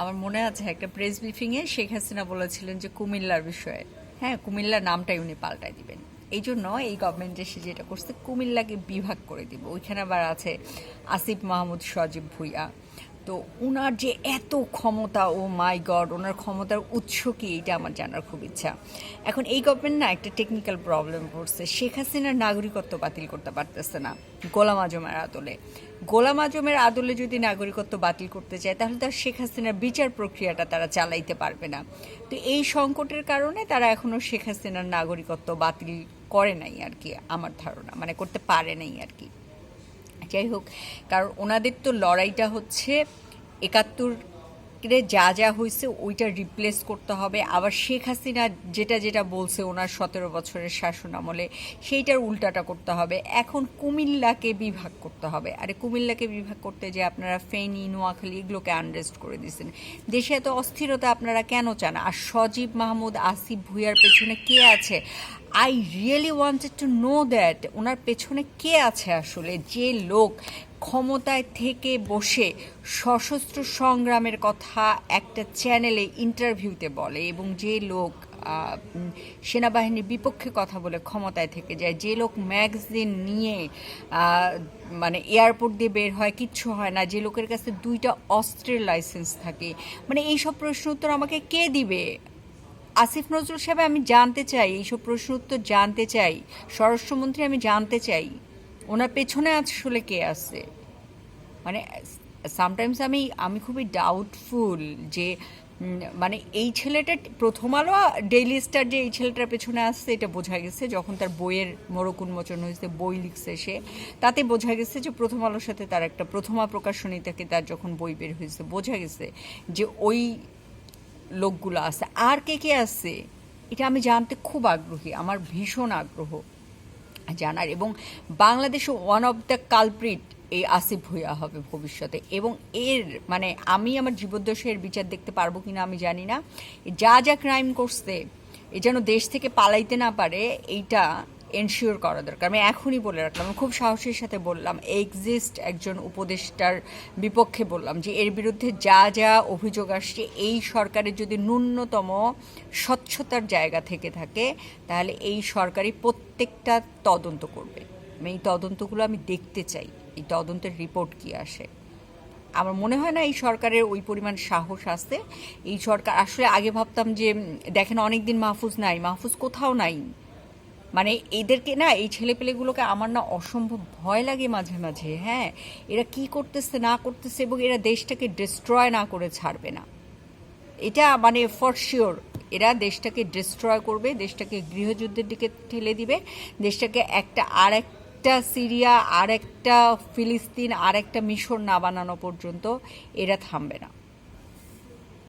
আমার মনে আছে, একটা প্রেস ব্রিফিংয়ে শেখ হাসিনা বলেছিলেন যে কুমিল্লার বিষয়ে। হ্যাঁ কুমিল্লার নামটাই উনি পাল্টায় দিবেন। এই জন্য এই গভর্নমেন্ট এসে যেটা করছে, কুমিল্লাকে বিভাগ করে দিব। ওইখানে আবার আছে আসিফ মাহমুদ সজীব ভুইয়া। তো ওনার যে এত ক্ষমতা, ও মাই গড ওনার ক্ষমতার উৎস কি এইটা আমার জানার খুব ইচ্ছা। এখন এই গভর্নমেন্ট না একটা টেকনিক্যাল প্রবলেম পড়ছে শেখ হাসিনার নাগরিকত্ব বাতিল করতে পারতেছে না গোলাম আজমের আদলে। গোলাম আজমের আদলে যদি নাগরিকত্ব বাতিল করতে চায়, তাহলে তার শেখ হাসিনার বিচার প্রক্রিয়াটা তারা চালাইতে পারবে না। তো এই সংকটের কারণে তারা এখনও শেখ হাসিনার নাগরিকত্ব বাতিল করে নাই আর কি, আমার ধারণা। মানে করতে পারে নাই আর কি। যাই হোক, কারণ ওনাদের তো লড়াইটা হচ্ছে একাত্তর যা যা হয়েছে ওইটা রিপ্লেস করতে হবে। আবার শেখ হাসিনা যেটা যেটা বলছে ওনার সতেরো বছরের শাসন আমলে, সেইটার উল্টাটা করতে হবে। এখন কুমিল্লাকে বিভাগ করতে হবে। আরে কুমিল্লাকে বিভাগ করতে যে আপনারা ফেনী, নোয়াখালী এগুলোকে আনরেস্ট করে দিয়েছেন। দেশে এত অস্থিরতা আপনারা কেন চান? আর সজীব মাহমুদ, আসিফ ভুইয়ার পেছনে কে আছে? I really wanted to know that ওনার পেছনে কে আছে আসলে? যে লোক ক্ষমতায় থেকে বসে সশস্ত্র সংগ্রামের কথা একটা চ্যানেলে ইন্টারভিউতে বলে এবং যে লোক সেনাবাহিনীর বিপক্ষে কথা বলে ক্ষমতায় থেকে যায়, যে লোক ম্যাগজিন নিয়ে মানে এয়ারপোর্ট দিয়ে বের হয়, কিচ্ছু হয় না, যে লোকের কাছে দুইটা অস্ত্রের লাইসেন্স থাকে। মানে এইসব প্রশ্ন উত্তর আমাকে কে দিবে? আসিফ নজরুল সাহেব, আমি জানতে চাই, এইসব প্রশ্ন উত্তর জানতে চাই। স্বরাষ্ট্রমন্ত্রী, আমি জানতে চাই। ওনার পেছনে আসলে কে আছে? মানে সামটাইমস আমি আমি খুবই ডাউটফুল যে মানে এই ছেলেটা প্রথম আলো ডেইলি স্টার যে এই ছেলেটার পেছনে আসছে, এটা বোঝা গেছে। যখন তার বইয়ের মরক উন্মোচন হয়েছে, বই লিখছে সে, তাতে বোঝা গেছে যে প্রথম আলোর সাথে তার একটা প্রথমা প্রকাশনী থেকে তার যখন বই বের হয়েছে, বোঝা গেছে যে ওই লোকগুলো আছে। আর কে কে আছে? এটা আমি জানতে খুব আগ্রহী, আমার ভীষণ আগ্রহ জানার। এবং বাংলাদেশে ওয়ান অফ দ্য কালপ্রিট এই আসিফ ভুইয়া হবে ভবিষ্যতে। এবং এর মানে আমি আমার জীবদ্দশে এর বিচার দেখতে পারব কিনা আমি জানি না। যা যা ক্রাইম করছে, এ যেন দেশ থেকে পালাইতে না পারে, এইটা এনশিওর করা দরকার। আমি এখনই বলে রাখলাম খুব সাহসের সাথে বললাম এক্সিস্ট একজন উপদেষ্টার বিপক্ষে বললাম যে, এর বিরুদ্ধে যা যা অভিযোগ আসছে, এই সরকারের যদি ন্যূনতম স্বচ্ছতার জায়গা থেকে থাকে, তাহলে এই সরকারই প্রত্যেকটা তদন্ত করবে। আমি এই তদন্তগুলো আমি দেখতে চাই, এই তদন্তের রিপোর্ট কি আসে। আমার মনে হয় না এই সরকারের ওই পরিমাণ সাহস আছে এই সরকার, আসলে আগে ভাবতাম যে দেখেন অনেকদিন মাহফুজ নাই, মাহফুজ কোথাও নাই। মানে এদেরকে না, এই ছেলেপেলেগুলোকে আমার না অসম্ভব ভয় লাগে মাঝে মাঝে হ্যাঁ। এরা কি করতেছে, না করতেছে এবং এরা দেশটাকে ডিস্ট্রয় না করে ছাড়বে না। এটা মানে ফর শিওর এরা দেশটাকে ডিস্ট্রয় করবে, দেশটাকে গৃহযুদ্ধের দিকে ঠেলে দিবে, দেশটাকে একটা আর একটা সিরিয়া আর একটা ফিলিস্তিন আর একটা মিশর না বানানো পর্যন্ত এরা থামবে না।